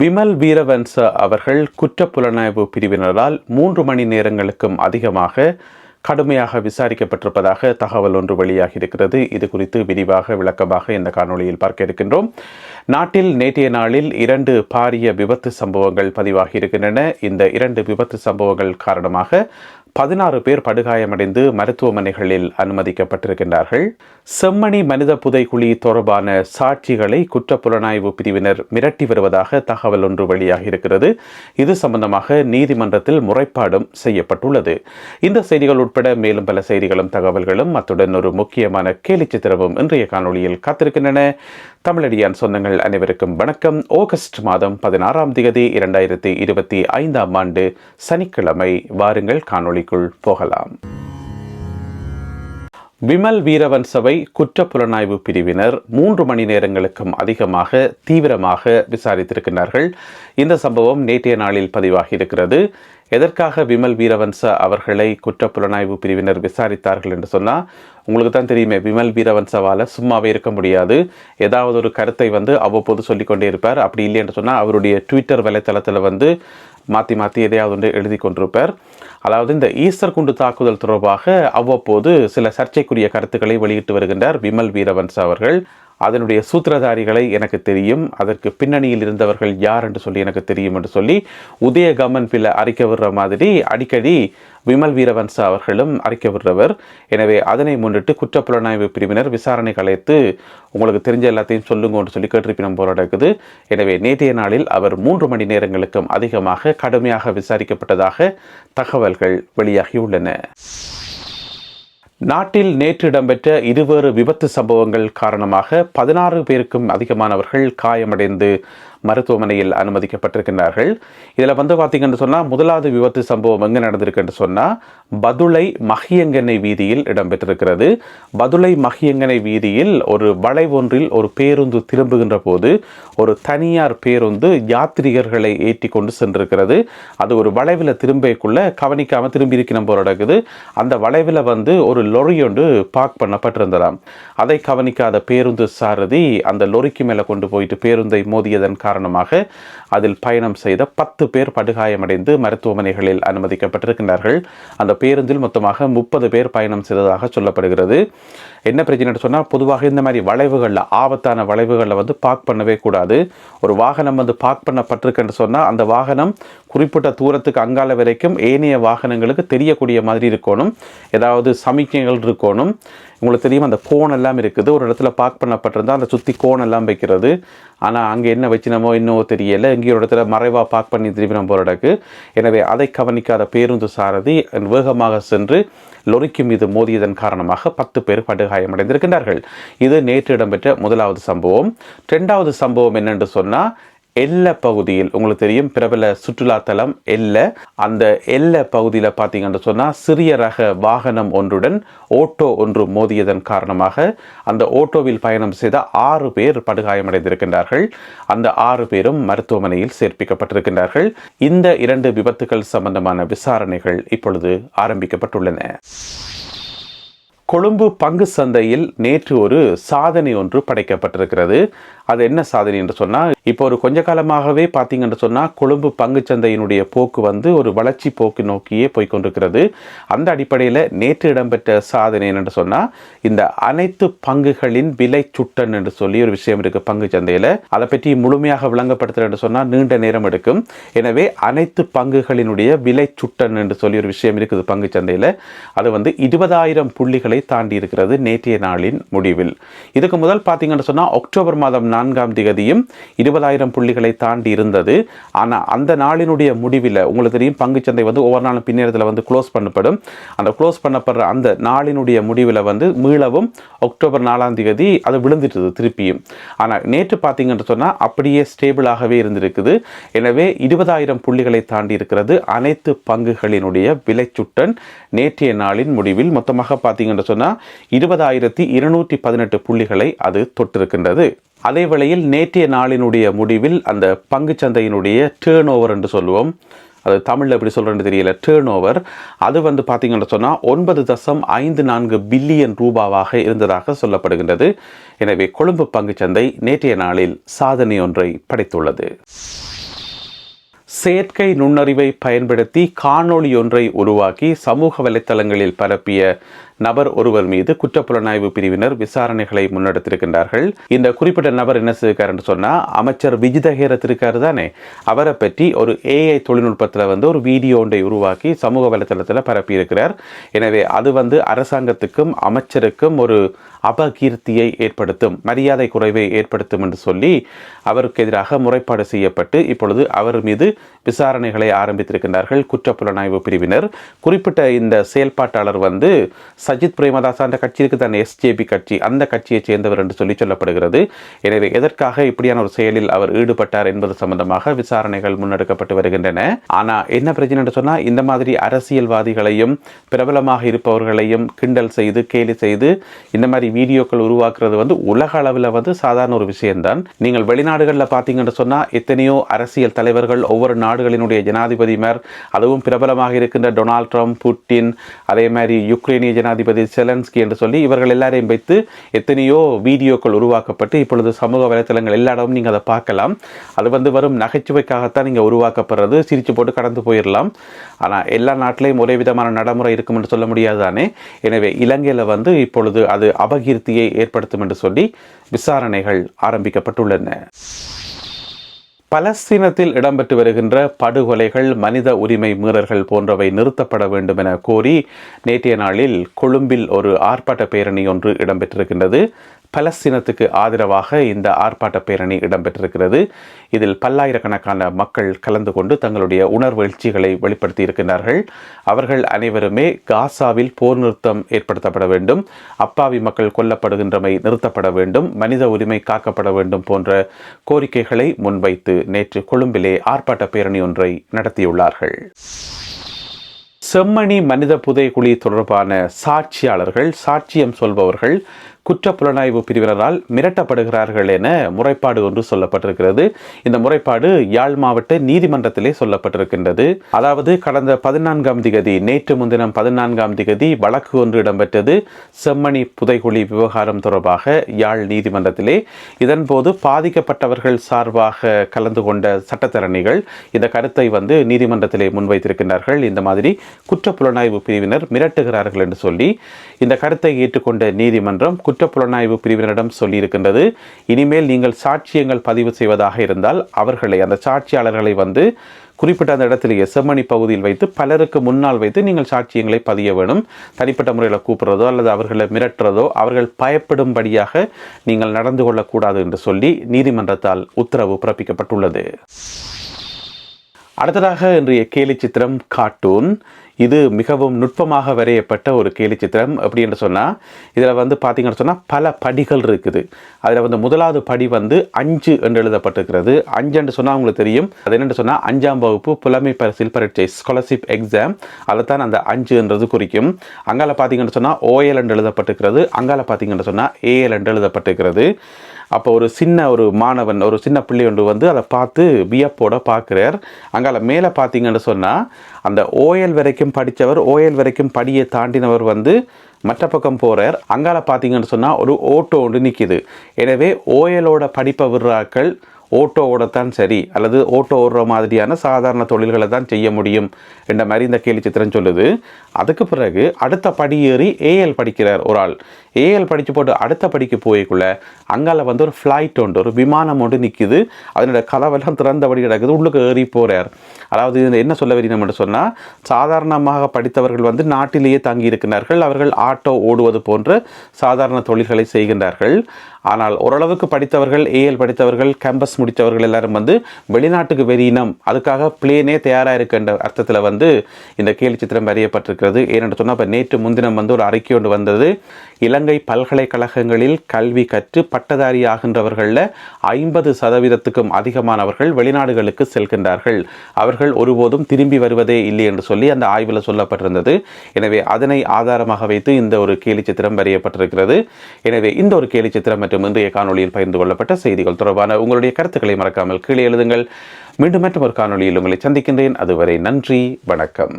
விமல் வீரவன்ச அவர்கள் குற்றப்புலனாய்வு பிரிவினரால் மூன்று மணி நேரங்களுக்கும் அதிகமாக கடுமையாக விசாரிக்கப்பட்டிருப்பதாக தகவல் ஒன்று வெளியாகி இருக்கிறது இது குறித்து விரிவாக விளக்கமாக இந்த காணொளியில் பார்க்க இருக்கின்றோம். நாட்டில் நேற்றைய நாளில் இரண்டு பாரிய விபத்து சம்பவங்கள் பதிவாகி இருக்கின்றன இந்த இரண்டு விபத்து சம்பவங்கள் காரணமாக பதினாறு பேர் படுகாயமடைந்து மருத்துவமனைகளில் அனுமதிக்கப்பட்டிருக்கின்றார்கள். செம்மணி மனித புதைக்குழி தொடர்பான சாட்சிகளை குற்றப்புலனாய்வு பிரிவினர் மிரட்டி வருவதாக தகவல் ஒன்று வெளியாகியிருக்கிறது. இது சம்பந்தமாக நீதிமன்றத்தில் முறைப்பாடும் செய்யப்பட்டுள்ளது. இந்த செய்திகள் உட்பட மேலும் பல செய்திகளும் தகவல்களும் அத்துடன் ஒரு முக்கியமான கேலி சித்திரமும் இன்றைய காணொளியில் காத்திருக்கின்றன. தமிழடியான் சொந்தங்கள் அனைவருக்கும் வணக்கம். ஆகஸ்ட் மாதம் பதினாறாம் தேதி இரண்டாயிரத்தி இருபத்தி ஐந்தாம் ஆண்டு சனிக்கிழமை வாருங்கள் காணொளிக்குள் போகலாம். விமல் வீரவன் சபை குற்ற குற்றப்புலனாய்வு பிரிவினர் மூன்று மணி நேரங்களுக்கும் அதிகமாக தீவிரமாக விசாரித்திருக்கிறார்கள். இந்த சம்பவம் நேற்றைய நாளில் பதிவாகி இருக்கிறது எதற்காக விமல் வீரவன்ச அவர்களை குற்றப்புலனாய்வு பிரிவினர் விசாரித்தார்கள் என்று சொன்னால் உங்களுக்கு தான் தெரியுமே விமல் வீரவன்சவால் சும்மாவே இருக்க முடியாது. ஏதாவது ஒரு கருத்தை வந்து அவ்வப்போது சொல்லிக்கொண்டே இருப்பார். அப்படி இல்லை என்று சொன்னால் அவருடைய ட்விட்டர் வலைத்தளத்தில் வந்து மாற்றி மாற்றி எதையாவது ஒன்று எழுதி கொண்டிருப்பார். அதாவது இந்த ஈஸ்டர் குண்டு தாக்குதல் தொடர்பாக அவ்வப்போது சில சர்ச்சைக்குரிய கருத்துக்களை வெளியிட்டு வருகின்றார் விமல் வீரவன்ச அவர்கள். அதனுடைய சூத்திரதாரிகளை எனக்கு தெரியும். அதற்கு பின்னணியில் இருந்தவர்கள் யார் என்று சொல்லி எனக்கு தெரியும் என்று சொல்லி உதயகமன் பில அறிக்கை விடுற மாதிரி அடிக்கடி விமல் வீரவன்ச அவர்களும் அறிக்கை விடுறவர். எனவே அதனை முன்னிட்டு குற்றப்புலனாய்வு பிரிவினர் விசாரணை கலைத்து உங்களுக்கு தெரிஞ்ச எல்லாத்தையும் சொல்லுங்கன்னு சொல்லி கேட்டிருப்பினம் போல நடக்குது எனவே நேற்றைய நாளில் அவர் மூன்று மணி நேரங்களுக்கும் அதிகமாக கடுமையாக விசாரிக்கப்பட்டதாக தகவல்கள் வெளியாகியுள்ளன நாட்டில் நேற்று இடம்பெற்ற இருவேறு விபத்து சம்பவங்கள் காரணமாக பதினாறு பேருக்கும் அதிகமானவர்கள் காயமடைந்து மருத்துவமனையில் அனுமதிக்கப்பட்டிருக்கின்றார்கள். இதில் வந்து பார்த்தீங்கன்னு சொன்னால் முதலாவது விபத்து சம்பவம் எங்கே நடந்திருக்குன்னு சொன்னால் பதுளை மகியங்கனை வீதியில் இடம்பெற்றிருக்கிறது. பதுளை மகியங்கனை வீதியில் ஒரு வளைவொன்றில் ஒரு பேருந்து திரும்புகின்ற போது ஒரு தனியார் பேருந்து யாத்ரிகர்களை ஏற்றி கொண்டு சென்றிருக்கிறது. அது ஒரு வளைவில் திரும்பக்குள்ள கவனிக்காமல் திரும்பி இருக்கணும் போல நடக்குது அந்த வளைவில் வந்து ஒரு லொரி ஒன்று பார்க் பண்ணப்பட்டிருந்ததாம். அதை கவனிக்காத பேருந்து சாரதி அந்த லொரிக்கு மேலே கொண்டு போயிட்டு பேருந்தை மோதியதன் காரணமாக அதில் பயணம் செய்த பத்து பேர் படுகாயமடைந்து மருத்துவமனைகளில் அனுமதிக்கப்பட்டிருக்கின்றார்கள். அந்த பேருந்தில் மொத்தமாக முப்பது பேர் பயணம் செய்ததாக சொல்லப்படுகிறது. என்ன பிரச்சனை சொன்னால் பொதுவாக இந்த மாதிரி வளைவுகளில் ஆபத்தான வளைவுகளில் வந்து பார்க் பண்ணவே கூடாது. ஒரு வாகனம் வந்து பார்க் பண்ணப்பட்டிருக்குன்னு சொன்னால் அந்த வாகனம் குறிப்பிட்ட தூரத்துக்கு அங்கால வரைக்கும் ஏனைய வாகனங்களுக்கு தெரியக்கூடிய மாதிரி இருக்கணும். ஏதாவது சமிக்கைகள் இருக்கணும். உங்களுக்கு தெரியும் அந்த கோன் எல்லாம் இருக்குது. ஒரு இடத்துல பார்க் பண்ணப்பட்டிருந்தால் அந்த சுற்றி கோன் எல்லாம் வைக்கிறது. ஆனால் அங்கே என்ன வச்சினமோ இன்னமோ தெரியலை. எங்கேயோ ஒரு இடத்துல மறைவாக பார்க் பண்ணி திரும்பி நம்ம போகிறடக்கு எனவே அதை கவனிக்காத பேருந்து சாரதி வேகமாக சென்று லொரிக்கு மீது மோதியதன் காரணமாக பத்து பேர் காயமடைந்திருக்கின்றார்கள். இது நேற்று இடம்பெற்ற முதலாவது சம்பவம். ரெண்டாவது சம்பவம் என்னென்று சொன்னால் எல்ல பகுதியில் உங்களுக்கு தெரியும் பிரபல சுற்றுலாத்தலம் எல்ல. அந்த எல்ல பகுதியில் பார்த்தீங்கன்னு சொன்னால் சிறிய ரக வாகனம் ஒன்றுடன் ஓட்டோ ஒன்று மோதியதன் காரணமாக அந்த ஓட்டோவில் பயணம் செய்த ஆறு பேர் படுகாயமடைந்திருக்கின்றார்கள். அந்த ஆறு பேரும் மருத்துவமனையில் சேர்ப்பிக்கப்பட்டிருக்கின்றார்கள். இந்த இரண்டு விபத்துகள் சம்பந்தமான விசாரணைகள் இப்பொழுது ஆரம்பிக்கப்பட்டுள்ளன. கொழும்பு பங்கு சந்தையில் நேற்று ஒரு சாதனை ஒன்று படைக்கப்பட்டிருக்கிறது. அது என்ன சாதனை என்று சொன்னால் இப்போ ஒரு கொஞ்ச காலமாகவே பார்த்தீங்கன்னு சொன்னால் கொழும்பு பங்கு சந்தையினுடைய போக்கு வந்து ஒரு வளர்ச்சி போக்கு நோக்கியே போய்கொண்டிருக்கிறது அந்த அடிப்படையில் நேற்று இடம்பெற்ற சாதனை என்று சொன்னால் இந்த அனைத்து பங்குகளின் விலை சுட்டன் என்று சொல்லி ஒரு விஷயம் இருக்குது பங்கு சந்தையில். அதை பற்றி முழுமையாக விளங்கப்படுத்துகிற என்று சொன்னால் நீண்ட நேரம் எடுக்கும். எனவே அனைத்து பங்குகளினுடைய விலை சுட்டன் என்று சொல்லி ஒரு விஷயம் இருக்குது பங்கு சந்தையில். அது வந்து இருபதாயிரம் புள்ளிகளை தாண்டி இருக்கிறது நேற்றைய நாளின் முடிவில். இதுக்கு முதல் பார்த்தீங்கன்னு சொன்னால் அக்டோபர் மாதம் நான்காம் திகதியும் இருபதாயிரம் புள்ளிகளை தாண்டி இருந்தது ஆனால் அந்த நாளினுடைய முடிவில் உங்களுக்கு தெரியும் பங்குச்சந்தை வந்து ஒவ்வொரு நாளும் பின்னேரத்தில் வந்து க்ளோஸ் பண்ணப்படும். அந்த க்ளோஸ் பண்ணப்படுற அந்த நாளினுடைய முடிவில் வந்து மீளவும் அக்டோபர் நாலாம் திகதி அது விழுந்துட்டுது திருப்பியும். ஆனால் நேற்று பார்த்தீங்கன்னு சொன்னால் அப்படியே ஸ்டேபிளாகவே இருந்திருக்குது. எனவே இருபதாயிரம் புள்ளிகளை தாண்டி இருக்கிறது அனைத்து பங்குகளினுடைய விலைச்சுட்டன் நேற்றைய நாளின் முடிவில். மொத்தமாக பார்த்தீங்கன்னு சொன்னால் இருபதாயிரத்தி இருநூற்றி பதினெட்டு புள்ளிகளை அது தொட்டிருக்கின்றது. அதே வேளையில் நேற்றைய நாளினுடைய முடிவில் அந்த பங்குச்சந்தையினுடைய டேர்ன் ஓவர் என்று சொல்லுவோம். அது தமிழில் எப்படி சொல்கிறேன்னு தெரியல. டேர்ன் ஓவர் அது வந்து பார்த்தீங்கன்னா சொன்னால் ஒன்பது தசம் ஐந்து நான்கு பில்லியன் ரூபாவாக இருந்ததாக சொல்லப்படுகின்றது. எனவே கொழும்பு பங்குச்சந்தை நேற்றைய நாளில் சாதனை ஒன்றை படைத்துள்ளது. செயற்கை நுண்ணறிவை பயன்படுத்தி காணொளி ஒன்றை உருவாக்கி சமூக வலைத்தளங்களில் பரப்பிய நபர் ஒருவர் மீது குற்றப்புலனாய்வு பிரிவினர் விசாரணைகளை முன்னெடுத்திருக்கின்றார்கள். இந்த குறிப்பிட்ட நபர் என்ன செய்யிருக்காருன்னு சொன்னா அமைச்சர் விஜிதஹேரத் இருக்காரு தானே. அவரை பற்றி ஒரு ஏஐ தொழில்நுட்பத்தில் வந்து ஒரு வீடியோ ஒன்றை உருவாக்கி சமூக வலைத்தளத்தில் பரப்பியிருக்கிறார். எனவே அது வந்து அரசாங்கத்துக்கும் அமைச்சருக்கும் ஒரு அபகீர்த்தியை ஏற்படுத்தும் மரியாதை குறைவை ஏற்படுத்தும் என்று சொல்லி அவருக்கு எதிராக முறைப்பாடு செய்யப்பட்டு இப்பொழுது அவர் மீது விசாரணைகளை ஆரம்பித்திருக்கின்றார்கள் குற்றப்புலனாய்வு பிரிவினர். குறிப்பிட்ட இந்த செயல்பாட்டாளர் வந்து சஜித் பிரேமதாசா அந்த கட்சிக்கு தான் எஸ்ஜேபி கட்சி அந்த கட்சியை சேர்ந்தவர் என்று சொல்லி சொல்லப்படுகிறது. எனவே எதற்காக இப்படியான ஒரு செயலில் அவர் ஈடுபட்டார் என்பது சம்பந்தமாக விசாரணைகள் முன்னெடுக்கப்பட்டு வருகின்றன. ஆனால் என்ன பிரச்சனை என்று சொன்னால் இந்த மாதிரி அரசியல்வாதிகளையும் பிரபலமாக இருப்பவர்களையும் கிண்டல் செய்து கேலி செய்து இந்த மாதிரி வீடியோக்கள் உருவாக்குறது வந்து உலக அளவில் வந்து சாதாரண ஒரு விஷயம்தான். நீங்கள் வெளிநாடுகளில் பார்த்தீங்கன்னு சொன்னால் எத்தனையோ அரசியல் தலைவர்கள் ஒவ்வொரு நாடுகளினுடைய ஜனாதிபதிமார் அதுவும் பிரபலமாக இருக்கின்ற டொனால்ட் ட்ரம்ப் புட்டின் அதே மாதிரி யுக்ரைனிய ஜனாதிபதி செலன்ஸ்கி என்று சொல்லி இவர்கள் எல்லாரையும் வைத்து எத்தனையோ வீடியோக்கள் உருவாக்கப்பட்டு இப்பொழுது சமூக வலைத்தளங்கள் எல்லா இடமும் நீங்கள் அதை பார்க்கலாம். அது வந்து வரும் நகைச்சுவைக்காகத்தான் நீங்கள் உருவாக்கப்படுறது. சிரிச்சு போட்டு கடந்து போயிடலாம் ஆனால் எல்லா நாட்டிலையும் ஒரே விதமான நடைமுறை இருக்கும் என்று சொல்ல முடியாது தானே எனவே இலங்கையில் வந்து இப்பொழுது அது அபகீர்த்தியை ஏற்படுத்தும் என்று சொல்லி விசாரணைகள் ஆரம்பிக்கப்பட்டுள்ளன. பலஸ்தீனத்தில் இடம்பெற்று வருகின்ற படுகொலைகள் மனித உரிமை மீறல்கள் போன்றவை நிறுத்தப்பட வேண்டும் என கோரி நேற்றைய நாளில் கொழும்பில் ஒரு ஆர்ப்பாட்ட பேரணி ஒன்று இடம்பெற்றிருக்கின்றது. பலஸ்தீனத்துக்கு ஆதரவாக இந்த ஆர்ப்பாட்ட பேரணி இடம்பெற்றிருக்கிறது. இதில் பல்லாயிரக்கணக்கான மக்கள் கலந்து கொண்டு தங்களுடைய உணர்வெழுச்சிகளை வெளிப்படுத்தி இருக்கின்றார்கள். அவர்கள் அனைவருமே காசாவில் போர் நிறுத்தம் ஏற்படுத்தப்பட வேண்டும். அப்பாவி மக்கள் கொல்லப்படுகின்றமை நிறுத்தப்பட வேண்டும். மனித உரிமை காக்கப்பட வேண்டும் போன்ற கோரிக்கைகளை முன்வைத்து நேற்று கொழும்பிலே ஆர்ப்பாட்ட பேரணி ஒன்றை நடத்தியுள்ளார்கள். செம்மணி மனித புதைக்குழி தொடர்பான சாட்சியாளர்கள் சாட்சியம் சொல்பவர்கள் குற்றப்புலனாய்வு பிரிவினரால் மிரட்டப்படுகிறார்கள் என முறைப்பாடு ஒன்று சொல்லப்பட்டிருக்கிறது. இந்த முறைப்பாடு யாழ் மாவட்ட நீதிமன்றத்திலே சொல்லப்பட்டிருக்கின்றது. அதாவது கடந்த பதினான்காம் திகதி நேற்று முன்தினம் பதினான்காம் திகதி வழக்கு ஒன்று இடம்பெற்றது. செம்மணி புதைகுழி விவகாரம் தொடர்பாக யாழ் நீதிமன்றத்திலே. இதன்போது பாதிக்கப்பட்டவர்கள் சார்பாக கலந்து கொண்ட சட்டத்தரணிகள் இந்த கருத்தை வந்து நீதிமன்றத்திலே முன்வைத்திருக்கின்றார்கள். இந்த மாதிரி குற்றப்புலனாய்வு பிரிவினர் மிரட்டுகிறார்கள் என்று சொல்லி இந்த கருத்தை ஏற்றுக்கொண்ட நீதிமன்றம் குற்றப்புலனாய்வு பிரிவினரிடம் சொல்லியிருக்கின்றது. இனிமேல் நீங்கள் சாட்சியங்கள் பதிவு செய்வதாக இருந்தால் அவர்களை அந்த சாட்சியாளர்களை வந்து குறிப்பிட்ட அந்த இடத்திலேயே செம்மணி பகுதியில் வைத்து பலருக்கு முன்னால் வைத்து நீங்கள் சாட்சியங்களை பதிய வேணும். தனிப்பட்ட முறையில் கூப்பிடுறதோ அல்லது அவர்களை மிரட்டுறதோ அவர்கள் பயப்படும்படியாக நீங்கள் நடந்து கொள்ளக்கூடாது என்று சொல்லி நீதிமன்றத்தால் உத்தரவு பிறப்பிக்கப்பட்டுள்ளது. அடுத்ததாக இன்றைய கேலி சித்திரம் கார்ட்டூன். இது மிகவும் நுட்பமாக வரையப்பட்ட ஒரு கேலி சித்திரம். எப்படி என்று சொன்னால் இதில் வந்து பார்த்தீங்கன்னு சொன்னால் பல படிகள் இருக்குது. அதில் வந்து முதலாவது படி வந்து அஞ்சு என்று எழுதப்பட்டிருக்கிறது. அஞ்சு என்று சொன்னால் உங்களுக்கு தெரியும். அது என்னென்று சொன்னால் அஞ்சாம் வகுப்பு புலமை பரிசில் பரீட்சை ஸ்காலர்ஷிப் எக்ஸாம் அதை தான் அந்த அஞ்சுன்றது குறிக்கும். அங்கால பார்த்தீங்கன்னு சொன்னால் ஓஎல் என்று எழுதப்பட்டிருக்கிறது. அங்கால பார்த்தீங்கன்னு சொன்னால் ஏஎல் என்று எழுதப்பட்டிருக்கிறது. அப்போ ஒரு சின்ன ஒரு மாணவன் ஒரு சின்ன பிள்ளை ஒன்று வந்து அதை பார்த்து வியப்போட பார்க்குறார். அங்கால மேலே பார்த்தீங்கன்னு சொன்னால் அந்த ஓஎல் வரைக்கும் படித்தவர் ஓஎல் வரைக்கும் படியை தாண்டினவர் வந்து மற்ற பக்கம் போகிறார் அங்கால பார்த்தீங்கன்னு சொன்னால் ஒரு ஓட்டோ ஒன்று நிற்கிது எனவே ஓஎலோட படிப்பை விடுறாக்கள் ஓட்டோவோட தான் சரி அல்லது ஓட்டோ ஓடுற மாதிரியான சாதாரண தொழில்களை தான் செய்ய முடியும் என்ற மாதிரி இந்த கேலி சித்திரம் சொல்லுது. அதுக்கு பிறகு அடுத்த படி ஏறி ஏஎல் படிக்கிறார் ஒரு ஆள். ஏஎல் படித்து போட்டு அடுத்த படிக்கு போய்க்குள்ள அங்கால வந்து ஒரு ஃப்ளைட் ஒன்று ஒரு விமானம் ஒன்று நிற்கிது அதனோட கதவெல்லாம் திறந்தபடி கிடக்குது உள்ளுக்கு ஏறி போகிறார் அதாவது இது என்ன சொல்ல வரீங்க சொன்னால் சாதாரணமாக படித்தவர்கள் வந்து நாட்டிலேயே தங்கி இருக்கிறார்கள் அவர்கள் ஆட்டோ ஓடுவது போன்ற சாதாரண தொழில்களை செய்கின்றார்கள். ஆனால் ஓரளவுக்கு படித்தவர்கள் ஏஎல் படித்தவர்கள் கேம்பஸ் முடித்தவர்கள் எல்லாரும் வந்து வெளிநாட்டுக்கு வெறியினம் அதுக்காக பிளேனே தயாராக இருக்கின்ற அர்த்தத்தில் வந்து இந்த கேலி சித்திரம் வரையப்பட்டிருக்கிறது. ஏனென்று சொன்னால் இப்போ நேற்று முன்தினம் வந்து ஒரு அறிக்கை ஒன்று வந்தது. இலங்கை பல்கலைக்கழகங்களில் கல்வி கற்று பட்டதாரி ஆகின்றவர்களில் ஐம்பது சதவீதத்துக்கும் அதிகமானவர்கள் வெளிநாடுகளுக்கு செல்கின்றார்கள். அவர்கள் ஒருபோதும் திரும்பி வருவதே இல்லை என்று சொல்லி அந்த ஆய்வில் சொல்லப்பட்டிருந்தது. எனவே அதனை ஆதாரமாக வைத்து இந்த ஒரு கேலி சித்திரம் வரையப்பட்டிருக்கிறது. எனவே இந்த ஒரு கேலி சித்திரம் மற்றும் இன்றைய காணொலியில் பகிர்ந்து கொள்ளப்பட்ட செய்திகள் தொடர்பான உங்களுடைய கருத்துக்களை மறக்காமல் கீழே எழுதுங்கள். மீண்டும் மற்றும் ஒரு காணொலியில் உங்களை சந்திக்கின்றேன். அதுவரை நன்றி வணக்கம்.